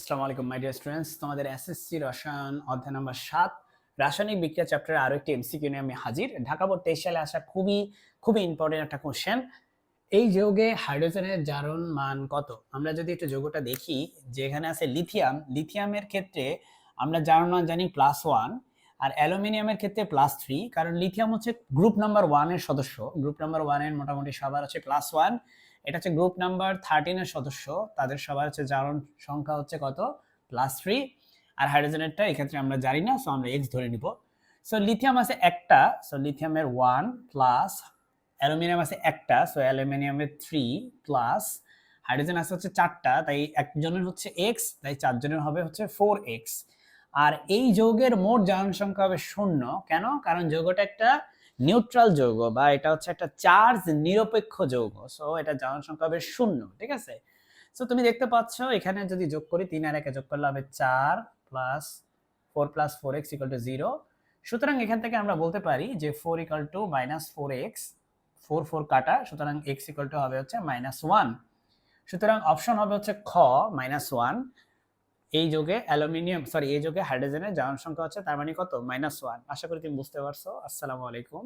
আসসালামু আলাইকুম my dear students তোমাদের এসএসসি রসায়ন অধ্যায় নম্বর সাত, রাসায়নিক বিক্রিয়া চ্যাপ্টারে আরও একটি এমসিকিউ নিয়ে আমি হাজির। ঢাকা বোর্ড তেইশ সালে আসা খুবই খুবই ইম্পর্টেন্ট একটা কোশ্চেন এই যৌগে হাইড্রোজেনের জারণ মান কত? আমরা যদি একটু যৌগটা দেখি যে এখানে আছে লিথিয়াম লিথিয়ামের ক্ষেত্রে আমরা জারণ মান জানি প্লাস ওয়ান আর অ্যালুমিনিয়ামের ক্ষেত্রে প্লাস থ্রি কারণ লিথিয়াম হচ্ছে গ্রুপ নাম্বার ওয়ানের সদস্য। গ্রুপ নাম্বার ওয়ানের মোটামুটি সবার হচ্ছে প্লাস ওয়ান এটা হচ্ছে গ্রুপ নাম্বার থার্টিনের সদস্য। তাদের সবার হচ্ছে জারণ সংখ্যা হচ্ছে কত? প্লাস থ্রি আর হাইড্রোজেনেরটা এক্ষেত্রে আমরা জানি না সো আমরা এক্স ধরে নিব। সো লিথিয়াম আছে একটা সো লিথিয়ামের ওয়ান প্লাস অ্যালুমিনিয়াম আছে একটা সো অ্যালুমিনিয়ামের থ্রি প্লাস হাইড্রোজেন আছে হচ্ছে চারটা, তাই একজনের হচ্ছে এক্স তাই চারজনের হবে হচ্ছে ফোর এক্স আর এই যৌগের মোট জারণ সংখ্যা হবে শূন্য। কেন? কারণ যৌগটা একটা নিউট্রাল যৌগ বা এটা হচ্ছে একটা চার্জ নিরপেক্ষ যৌগ। সো এটা জারণ সংখ্যা হবে শূন্য, ঠিক আছে? সো তুমি দেখতে পাচ্ছ, এখানে যদি যোগ করি, তিন আর একে যোগ করলে হবে চার plus four plus four x equal to zero সুতরাং এখান থেকে আমরা বলতে পারি যে four equal to minus four x four four কাটা, সুতরাং এক্স ইকাল টু হবে হচ্ছে মাইনাস ওয়ান সুতরাং অপশন হবে হচ্ছে খ মাইনাস ওয়ান এই যোগে অ্যালুমিনিয়াম সরি এই যোগে হাইড্রোজেনের জারণ সংখ্যা হচ্ছে তার মানে কত? মাইনাস ওয়ান আশা করি তুমি বুঝতে পারছ। আসসালামু আলাইকুম।